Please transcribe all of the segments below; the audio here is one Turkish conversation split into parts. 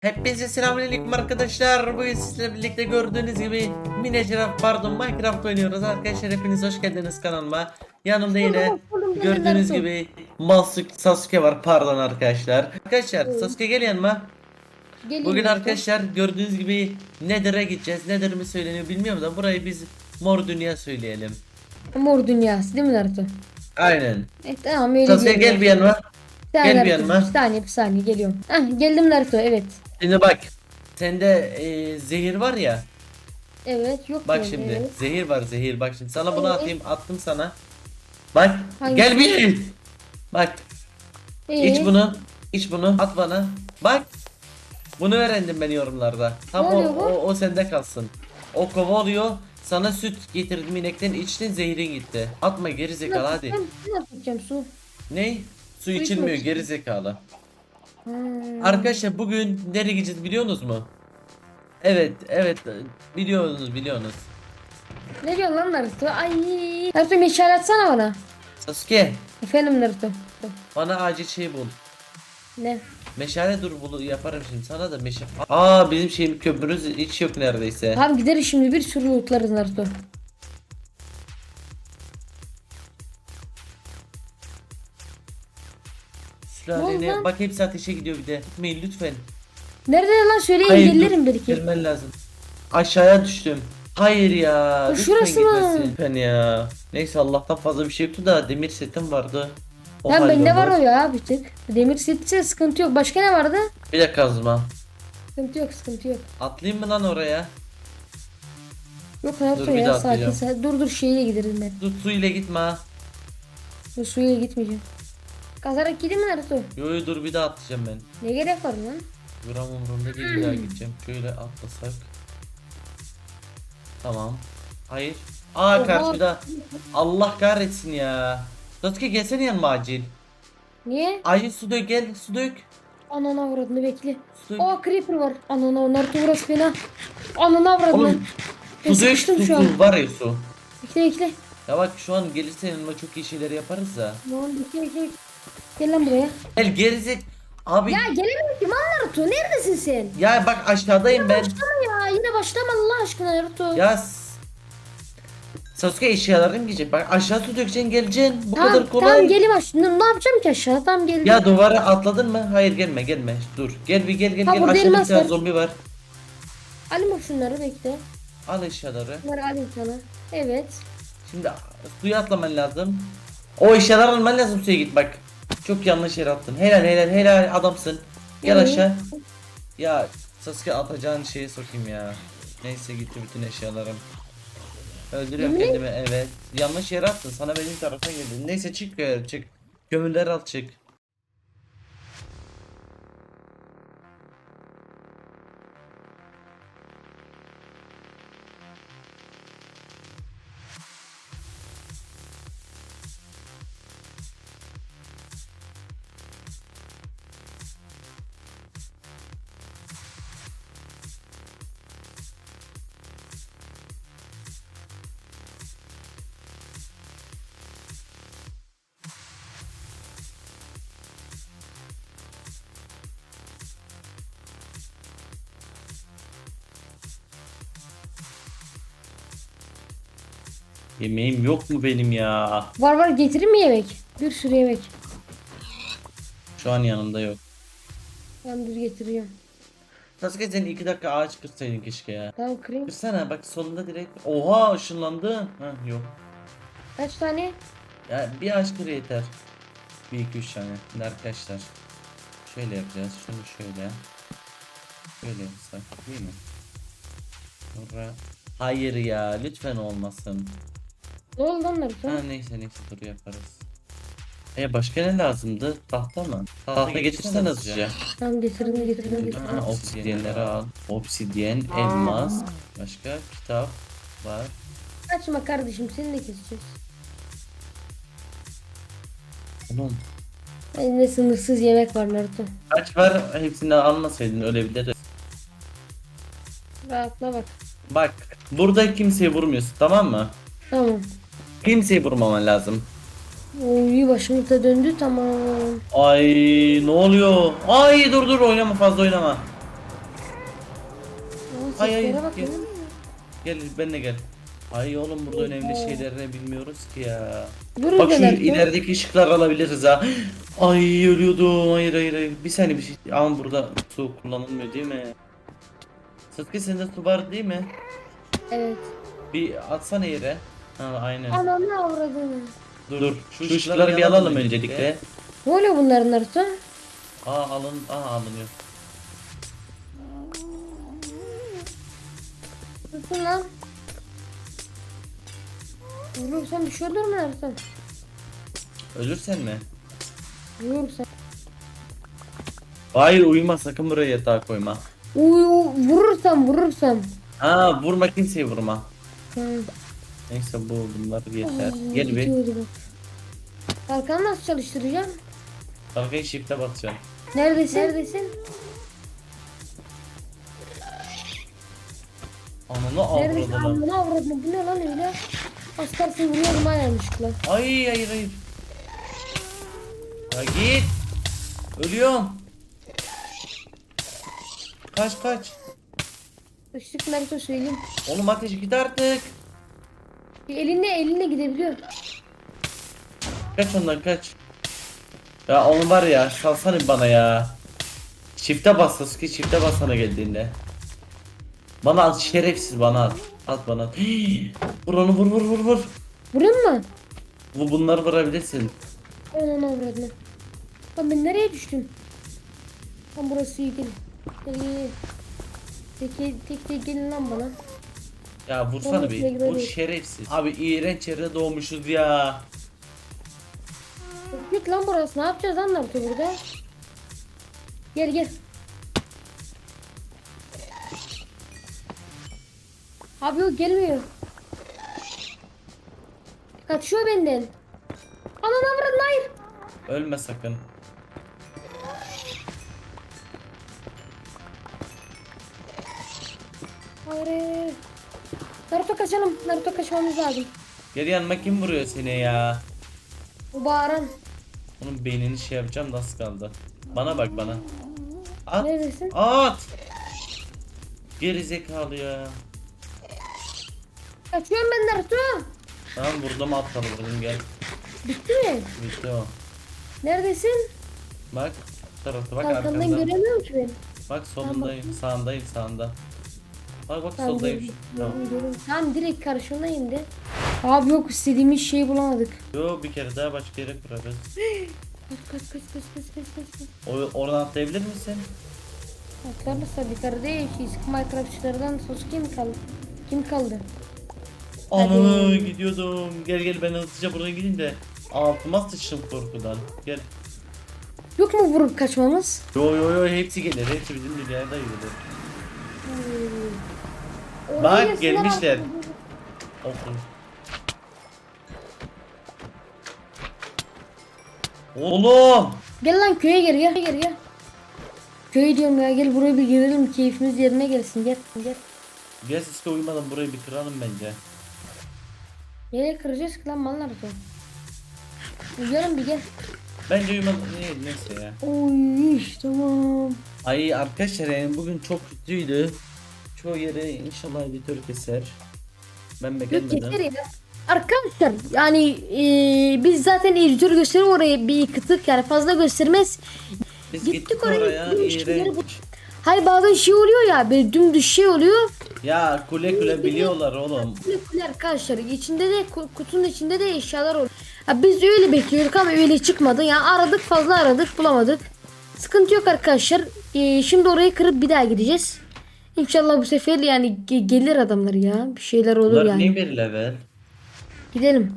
Hepinize selamünaleyküm arkadaşlar. Bugün sizlerle birlikte gördüğünüz gibi Minecraft pardon Minecraft oynuyoruz arkadaşlar. Hepiniz hoş geldiniz kanalıma. Yanımda yine gördüğünüz gibi Masuk Sasuke var pardon arkadaşlar. Arkadaşlar Sasuke gel yanıma. Gelin Bugün lütfen. arkadaşlar gördüğünüz gibi Nether'a gideceğiz. Nether mi söyleniyor bilmiyorum da burayı biz Mor Dünya söyleyelim. Mor dünyası değil mi Naruto? Aynen. E, tamam öyle Sasuke gel bir yanıma. Gel bir yanıma. Bir saniye bir saniye geliyorum. Hah geldim Naruto evet. Şimdi bak. Sende e, zehir var ya. Evet yok Bak benim, şimdi zehir var zehir bak şimdi sana bunu Evet. atayım attım sana. Bak Hangisi? gel bir. Bak Ee, iç bunu iç bunu at bana. Bak bunu öğrendim ben yorumlarda. Tam Ne o, oluyor bu? o, o sende kalsın. O kova oluyor sana süt getirdim inekten içtin zehrin gitti. Atma geri zekalı hadi. Ben atacağım su. Ne? Su içmek içilmiyor için. geri zekalı. Hmm. Arkadaşlar bugün nereye gideceğiz biliyorsunuz mu? Evet evet biliyorsunuz biliyorsunuz. Ne diyorsun lan Naruto? Ay. Naruto meşale atsana bana. Sasuke Efendim Naruto. bana acil şey bul. Ne? Meşale dur bunu yaparım şimdi sana da meşale. Aa bizim şeyim kömürümüz hiç yok neredeyse. Tamam gideriz şimdi bir sürü lootlarız Naruto. Sülalene lan? bak hepsi ateşe gidiyor bir de. Gitmeyin lütfen. Nerede lan söyleyin Hayır, gelirim dur, belki. Gelmen lazım. Aşağıya düştüm. Hayır ya. O lütfen şurası mı? gitmesin. Lütfen ya. Neyse Allah'tan fazla bir şey yoktu da demir setim vardı. O Tamam bende var hallolur. o ya bir tık. Demir setse sıkıntı yok. Başka ne vardı? Bir de kazma. Sıkıntı yok sıkıntı yok. Atlayayım mı lan oraya? Yok Dur, bir ya daha sakin atlayacağım. sakin. Dur dur şeyle giderim ben. Dur su ile gitme ha. Dur suyla gitmeyeceğim. Kazarak gideyim mi Naruto? Yo yo dur bir daha atlayacağım ben. Ne gerek var lan? Gram umurumda değil bir daha gideceğim. Şöyle atlasak. Tamam. Hayır. Aa Oha. karşıda. Allah kahretsin ya. Sasuke gelsene yanıma acil. Niye? Acil su dök gel su dök. Anana avradını bekle. Su dök. Aa creeper var. Anana Naruto burası fena. Anana avradını. Oğlum su dök su, su var ya su. Bekle bekle. Ya bak şu an gelirsen yanıma çok iyi şeyler yaparız da. Lan bekle bekle. Gel lan buraya. Gel gerizek. Abi Ya ya, gelemedim ki lan Naruto. Neredesin sen? bak aşağıdayım ben. Başlama ya. Yine başlama Allah aşkına Naruto. Ya s- Sasuke eşyalarım gidecek. Bak aşağı su dökeceksin geleceksin. Bu tamam, kadar kolay. Tamam gelim aşkına. Ne yapacağım ki aşağı? Tamam geldim. Ya duvara atladın mı? Hayır gelme gelme. Dur. Gel bir gel gel Ha, gel. burada Aşağıda bir elmas tane var. zombi var. Alayım bak şunları bekle. Al eşyaları. Bunları alayım sana. Evet. Şimdi suya atlaman lazım. O eşyaları alman lazım suya git bak. Çok yanlış yere attın. Helal helal helal adamsın. Gel Hı. aşağı. Ya Sasuke atacağın şeyi sokayım ya. Neyse gitti bütün eşyalarım. Öldürüyorum kendimi evet. Yanlış yere attın. Sana benim tarafa geldi. Neyse çık çık. Gömüller al çık. Yemeğim yok mu benim ya? Var var getireyim mi yemek? Bir sürü yemek. Şu an yanımda yok. Tamam dur getiriyorum. Sasuke sen iki dakika ağaç kırsaydın keşke ya. Tamam kırayım. Kırsana bak solunda direkt. Oha ışınlandı. Ha yok. Kaç tane? Ya bir ağaç kır yeter. Bir iki üç tane. Şimdi arkadaşlar. Şöyle yapacağız. Şunu şöyle. Şöyle yapsak değil mi? Sonra... Hayır ya lütfen olmasın. Ne oldu lan Naruto? Ha neyse neyse dur yaparız. E başka ne lazımdı? Tahta mı? Tahta getirsen hızlıca. Tamam getirdim getirdim getirdim. Ha, obsidyenleri al. Obsidyen, elmas. Başka kitap var. Açma kardeşim seni de keseceğiz. Oğlum Elinde sınırsız yemek var Naruto. kaç var hepsini almasaydın ölebiliriz. Rahatla bak. Bak burada kimseyi vurmuyorsun tamam mı? Tamam. Kimseyi vurmaman lazım. Oy başım da döndü tamam. Ay ne oluyor? Ay dur dur oynama fazla oynama. Ay, ay, seslere bak. gel. lan. Gel benimle gel. Ay oğlum burada önemli şeyler ne bilmiyoruz ki ya. Bak şu ilerideki ışıklar alabiliriz ha. Ay ölüyordum. Hayır hayır hayır. Bir saniye bir şey. Ama burada su kullanılmıyor değil mi? Sıtkı sende su var değil mi? Evet. Bir atsana yere. Ha aynen. Ananı avradını. Dur dur. Şu ışıkları bir alalım öncelikle. Ne oluyor bunların Naruto? Aa alın. Aa alınıyor. Nasıl lan? Vurursan bir şey olur mu Naruto? Ölürsen mi? Vurursan. Hayır uyuma sakın buraya yatağa koyma. Uy, vurursam vurursam. Ha vurma kimseyi vurma. Tamam. Neyse bu bunlar yeter. Ay, Gel bir. bak. Kalkanı nasıl çalıştıracağım? Arkaya shift'e basacaksın. Neredesin? Neredesin? Ananı Neredesin? avradını. Amına avradını. Bu ne lan öyle? Askarsın vuruyorum ha yanlışlıkla. Ay hayır hayır. Ya git. Ölüyorum. Kaç kaç. Işık Naruto söyleyeyim. Oğlum ateş git artık. Eline eline gidebiliyor. Kaç ondan kaç. Ya onu var ya salsana bana ya. Shift'e bas Sasuke shift'e bas sana geldiğinde. Bana at şerefsiz bana at. At bana at. Hii. Vur onu vur vur vur vur. Vurayım mı? Bu bunları vurabilirsin. Onun avradını. Lan ben nereye düştüm? Lan burası iyi gel gel. Tek tek tek gelin lan bana. Ya vursana bir. Vur şerefsiz. Abi iğrenç yere doğmuşuz ya. Yok lan burası ne yapacağız Naruto burada? Gel gel. Abi o gelmiyor. Kaçıyor benden. Anan avradın hayır. Ölme sakın. Hayır. Naruto kaçalım. Naruto kaçmamız lazım. Geri yanma kim vuruyor seni ya? Bu bağıran. Onun beynini şey yapacağım az kaldı. Bana bak bana. At. Neredesin? At. Geri zekalı ya. Kaçıyorum ben Naruto. Tamam vurdum atladı vurdum gel. Bitti mi? Bitti o. Neredesin? Bak tarafta bak Arkamdan arkamda. göremiyorum ki ben. Bak solundayım sağındayım sağında. Bak bak Tamam, soldayım. gördüm, Tamam. Tamam direkt karşımdayım de. Abi yok istediğimiz şeyi bulamadık. Yo bir kere daha başka yere kurarız. Kaç kaç kaç kaç kaç kaç kaç. kaç. O, oradan atlayabilir misin? Atlarız tabii kardeş. Eski Minecraftçılardan Sasuke mi kaldı? Kim kaldı? Ana Hadi. gidiyordum. Gel gel ben hızlıca buradan gideyim de altıma sıçtım korkudan. Gel. Yok mu vurup kaçmamız? Yo yo yo hepsi gelir. Hepsi bizim dünyada gelir. Bak, gelmişler. Olsun. Oğlum. Gel lan köye gel gel gel gel. Köy diyorum ya gel buraya bir girelim keyfimiz yerine gelsin gel gel. Gel siske uyumadan burayı bir kıralım bence. Nereye kıracağız ki lan mallar da. Uyuyalım bir gel. Bence uyumadan ne, neyse ya. Oy tamam. Ay arkadaşlar yani bugün çok kötüydü. Çoğu yere inşallah editör keser. Ben Yok yeter ya. Arkadaşlar yani e, biz zaten editör gösterir oraya bir kıtık yani fazla göstermez. Biz Gittik oraya, bir şeyleri iğrenç. bu- Hayır bazen şey oluyor ya böyle dümdüz şey oluyor. Ya kule kule biliyorlar oğlum. Kule arkadaşlar içinde de ku- kutunun içinde de eşyalar oluyor. Ha, biz öyle bekliyorduk ama öyle çıkmadı. Yani aradık fazla aradık bulamadık. Sıkıntı yok arkadaşlar. E, şimdi orayı kırıp bir daha gideceğiz. İnşallah bu sefer yani ge- gelir adamlar ya. Bir şeyler olur Bunlar yani. ne bir level? Gidelim.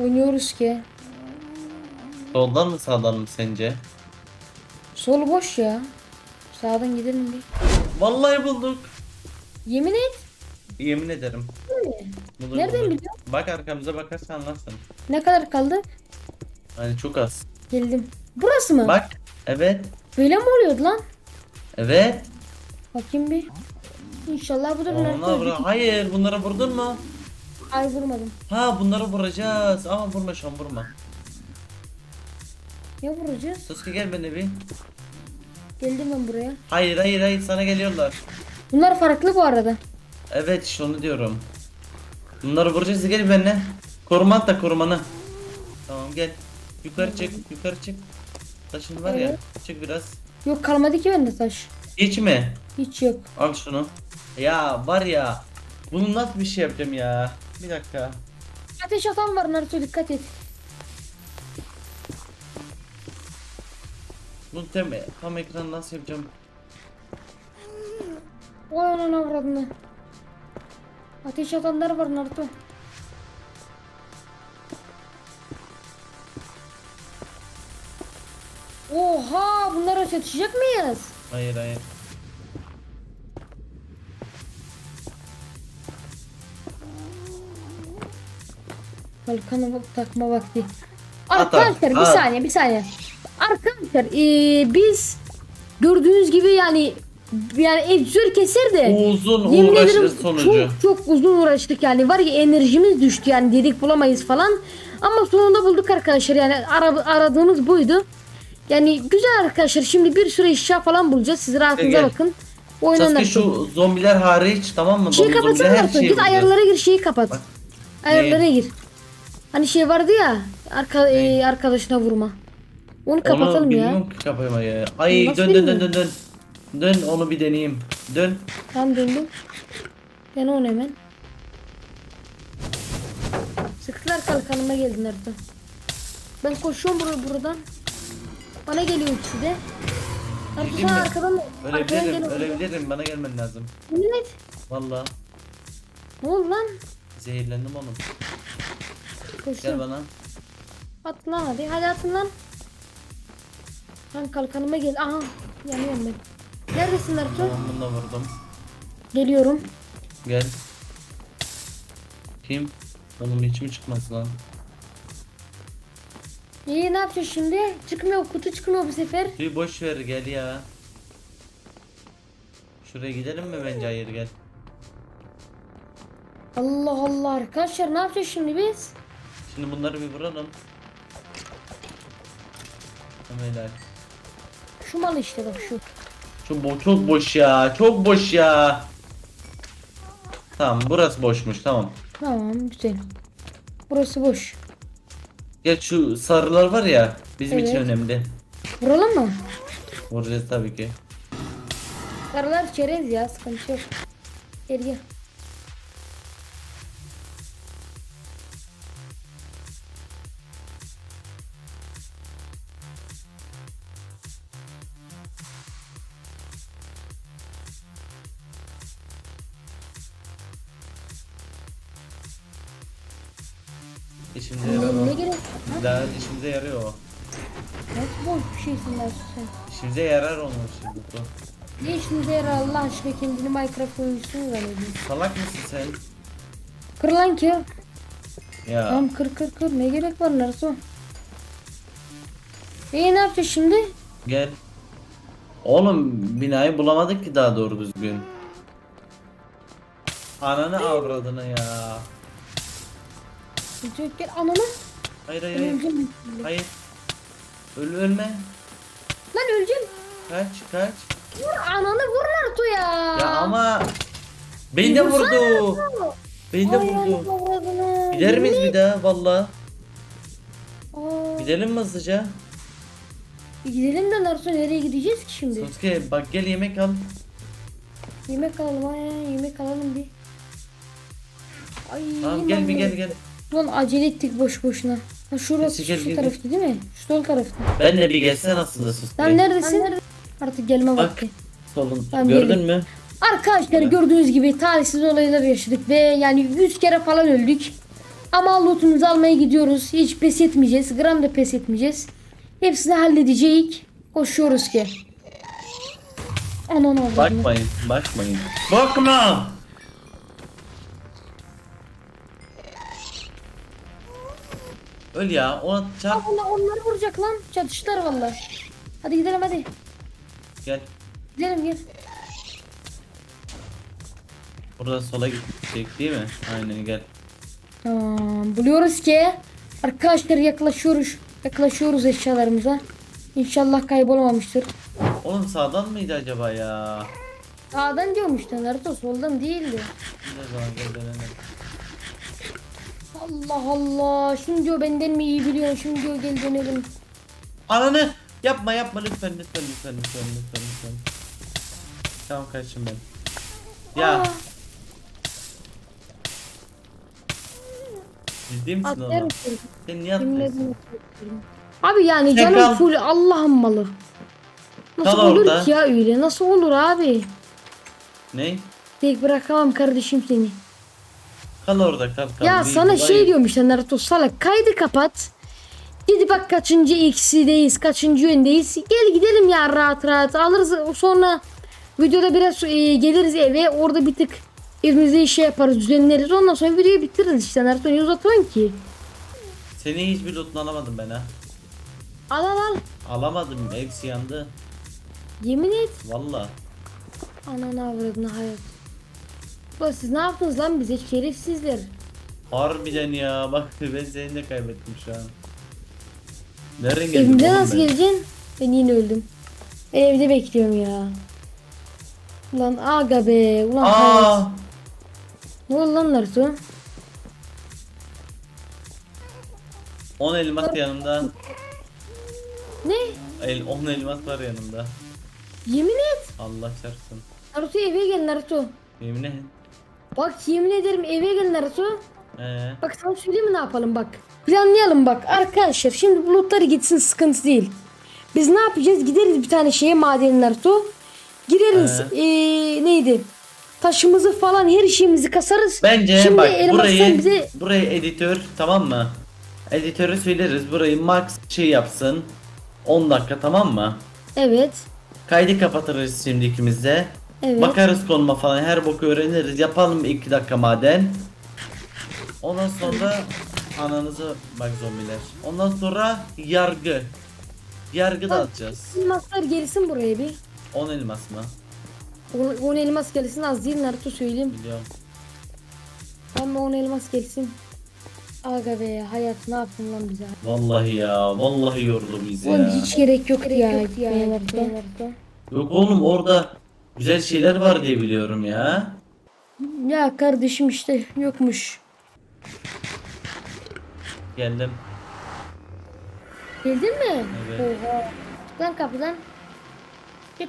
Oynuyoruz ki. Soldan mı sağdan mı sence? Sol boş ya. Sağdan gidelim bir. Vallahi bulduk. Yemin et. Yemin ederim. Bulur, Nereden bulur. biliyorsun? Bak arkamıza bakarsan anlarsın. Ne kadar kaldı? Hani çok az. Geldim. Burası mı? Bak. Evet. Böyle mi oluyordu lan? Evet. Bakayım bir. İnşallah budur. Vur- öldük? Hayır bunlara vurdun mu? Ay vurmadım. Ha bunları vuracağız. Ama vurma şu an vurma. Ya vuracağız? Sasuke gel benimle bir. Geldim ben buraya. Hayır hayır hayır sana geliyorlar. Bunlar farklı bu arada. Evet işte onu diyorum. Bunları vuracağız gel benimle. Koruman da korumanı. Tamam gel. Yukarı çık yukarı çık. Taşın var ya. Evet. Çık biraz. Yok kalmadı ki bende taş. Hiç mi? Hiç yok. Al şunu. Ya var ya. Bunu nasıl bir şey yapacağım ya? Bir dakika. Ateş atan var Naruto dikkat et. Bunu tam, tam ekran nasıl yapacağım? Vay anana avradını. Ateş atanlar var Naruto. Oha bunlara çatışacak mıyız? Hayır hayır. Kalkanı takma vakti. Arkadaşlar bir saniye bir saniye. Arkadaşlar eee, biz gördüğünüz gibi yani yani editör keser de Uzun Yemin ederim sonucu. çok çok uzun uğraştık yani var ya enerjimiz düştü yani dedik bulamayız falan ama sonunda bulduk arkadaşlar yani ara- aradığımız buydu. Yani güzel arkadaşlar şimdi bir sürü eşya falan bulacağız siz rahatınıza Gel. bakın. Oynan Sasuke Naruto. şu zombiler hariç tamam mı? Şeyi kapatsana şeyi git bulacağız. ayarlara gir şeyi kapat. Bak. Ayarlara gir. Hani şey vardı ya arka, e, arkadaşına vurma. Onu kapatalım onu ya. bilmiyorum ki ya. Ay Nasıl dön dön dön dön dön. Dön onu bir deneyeyim. Dön. Tam döndüm. Ben onu hemen. Sıktılar kalkanıma geldi Naruto. Ben koşuyorum bur buradan. Bana geliyor ikisi de. Gideyim sen mi? arkadan arkadan Ölebilirim, gel. ölebilirim. Bana gelmen lazım. Millet. Valla. Ne oldu lan? Zehirlendim oğlum. Gel bana. At lan hadi. Hadi atın lan. Lan kalkanıma gel. Aha. Yanıyorum ben. Neredesin Naruto? Tamam bununla vurdum. Geliyorum. Gel. Kim? Oğlum hiç mi çıkmaz lan? İyi ne yapacağız şimdi? Çıkmıyor kutu çıkmıyor bu sefer. Bir boş ver gel ya. Şuraya gidelim mi bence hayır gel. Allah Allah arkadaşlar ne yapacağız şimdi biz? Şimdi bunları bir vuralım. Helal. Şu mal işte bak şu. Çok, bo çok boş ya. Çok boş ya. Tamam burası boşmuş tamam. Tamam güzel. Burası boş. Gel şu sarılar var ya bizim için Evet. önemli. Vuralım mı? Vuracağız tabii ki. Karalar çerez ya sıkıntı yok. Gel gel. Nasıl boş bir şeysin lan sen? İşimize yarar onun şimdi bu. Ne işinize yarar Allah aşkına kendini Minecraft oyuncusu mu zannediyorsun? Salak mısın sen? Kır lan ki. Ya. Tamam kır kır kır ne gerek var Naruto? İyi ne yapacağız şimdi? Gel. Oğlum binayı bulamadık ki daha doğru düzgün. Ananı avradını ya. Gel ananı. Hayır hayır Ben hayır. Hayır. Öl ölme. Lan öleceğim. Kaç kaç. Vur ananı vur Naruto ya. Ya ama beni de vurdu. Beni de Ay, vurdu. Gider miyiz bir daha valla? Aa, Gidelim mi hızlıca? gidelim de Naruto nereye gideceğiz ki şimdi? Sasuke bak gel yemek al. Yemek alalım ay yemek alalım bir. Ay, Tamam gel bir gel gel. Lan acele ettik boş boşuna. Ha şurası Neyse, gel, şu gel, tarafta değil mi? Şu sol tarafta. Ben de bir gelsene aslında Sasuke. Lan neredesin? Artık gelme Bak. vakti. Solun. Tamam, Gördün mü? Arkadaşlar gördüğünüz gibi talihsiz olaylar yaşadık ve yani 100 kere falan öldük. Ama lootumuzu almaya gidiyoruz. Hiç pes etmeyeceğiz. Gram da pes etmeyeceğiz. Hepsini halledeceğiz. Koşuyoruz ki. Anan avradım. Bakmayın, bakmayın. Bakma! Öl ya, ona çarp. Onlar, onları vuracak lan. Çatıştılar valla. Hadi gidelim hadi. Gel. Gidelim gel. Burada sola gidecek değil mi? Aynen gel. Tamam. Buluyoruz ki arkadaşlar yaklaşıyoruz. Yaklaşıyoruz eşyalarımıza. İnşallah kaybolmamıştır. Oğlum sağdan mıydı acaba ya? Sağdan diyormuş Naruto soldan değildi. Ne zaman gel dönelim. Allah Allah. Şimdi diyor benden mi iyi biliyorsun? Şimdi diyor gel dönelim. Ananı yapma yapma lütfen lütfen lütfen lütfen lütfen lütfen. Tamam kaçtım ben. Ya Aa, ciddi misin atlar oğlum? mısın? Sen niye atlıyorsun? Abi yani Sen canım full Allah'ın malı. Nasıl Kal olur orada. ki ya öyle? Nasıl olur abi? Ne? Tek bırakamam kardeşim seni. Kal orada kal kal. Ya Bir sana olay şey diyorum işte Naruto salak kaydı kapat. Gidi bak kaçıncı eksideyiz, kaçıncı yöndeyiz. Gel gidelim ya rahat rahat alırız sonra videoda biraz e, geliriz eve orada bir tık evimizde şey yaparız düzenleriz ondan sonra videoyu bitiririz işte Naruto niye uzatıyorsun ki? Seni hiçbir lootunu alamadım ben ha. Al al al. Alamadım hepsi yandı. Yemin et. Valla. Ananı avradını hayat. Ulan siz ne yaptınız lan bize şerefsizler. Harbiden ya bak ben seni de kaybettim şu an. Nereden geldin Evimde oğlum nasıl ben? geleceksin? Ben yine öldüm. Ben evde bekliyorum ya. Ulan aga be. Ulan hayat. Aa! Ne oldu lan Naruto? 10 elmas yanımda. Ne? El, 10 elmas var yanımda. Yemin et. Allah çarpsın. Naruto eve gel Naruto. Yemin et. Bak yemin ederim eve gel Naruto. Ee, Bak sana söyleyeyim mi ne yapalım bak. Planlayalım bak arkadaşlar. Şimdi bulutları gitsin sıkıntı değil. Biz ne yapacağız? Gideriz bir tane şeye maden Naruto. Gireriz. Ee? Ee, neydi? Taşımızı falan her şeyimizi kasarız. bence Şimdi bak burayı bize burayı editör tamam mı? Editörü söyleriz burayı max şey yapsın. 10 dakika tamam mı? evet. Kaydı kapatırız şimdi ikimiz de. Evet. Bakarız konuma falan her boku öğreniriz. Yapalım 2 dakika maden. Ondan sonra ananızı bak zombiler. Ondan sonra yargı. Yargı da atacağız. Elmaslar gelsin buraya bir. 10 elmas mı? 10 elmas gelsin az değil Naruto söyleyeyim. Biliyorum. Ama 10 elmas gelsin. Aga be hayat ne yaptın lan bize? Vallahi ya. Vallahi yordu bizi Oğlum ya. hiç gerek yok ya. ya Naruto. Yok oğlum orada güzel şeyler var diye biliyorum ya. Ya kardeşim işte yokmuş. Geldim. Geldin mi? Evet. Oha. Çık lan kapıdan. Çık.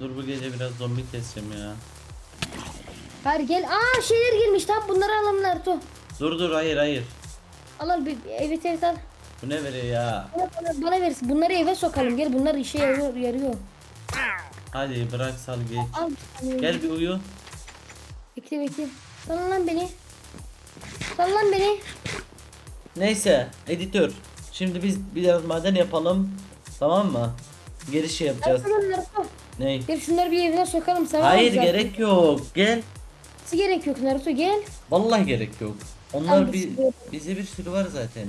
Dur bu gece biraz zombi keseceğim ya. Hayır gel. Aa şeyler gelmiş tam bunları alalım Naruto. Dur dur hayır hayır. Al al bir, evet evet al. Bu ne veriyor ya? Bana, bana, bana versin. Bunları eve sokalım. Gel bunlar işe yarıyor. yarıyor. Hadi bırak sal geç. Al. Gel bir uyu. Bekle bekle. Sal lan beni. Sal lan beni. Neyse editör. Şimdi biz biraz maden yapalım. Tamam mı? Geri şey yapacağız. Naruto. Ney? Gel şunları bir evine sokalım. Sana Hayır zaten. gerek yok. Gel. Nasıl gerek yok Naruto gel. Vallahi gerek yok. Onlar bir, biz- bize bir sürü var zaten.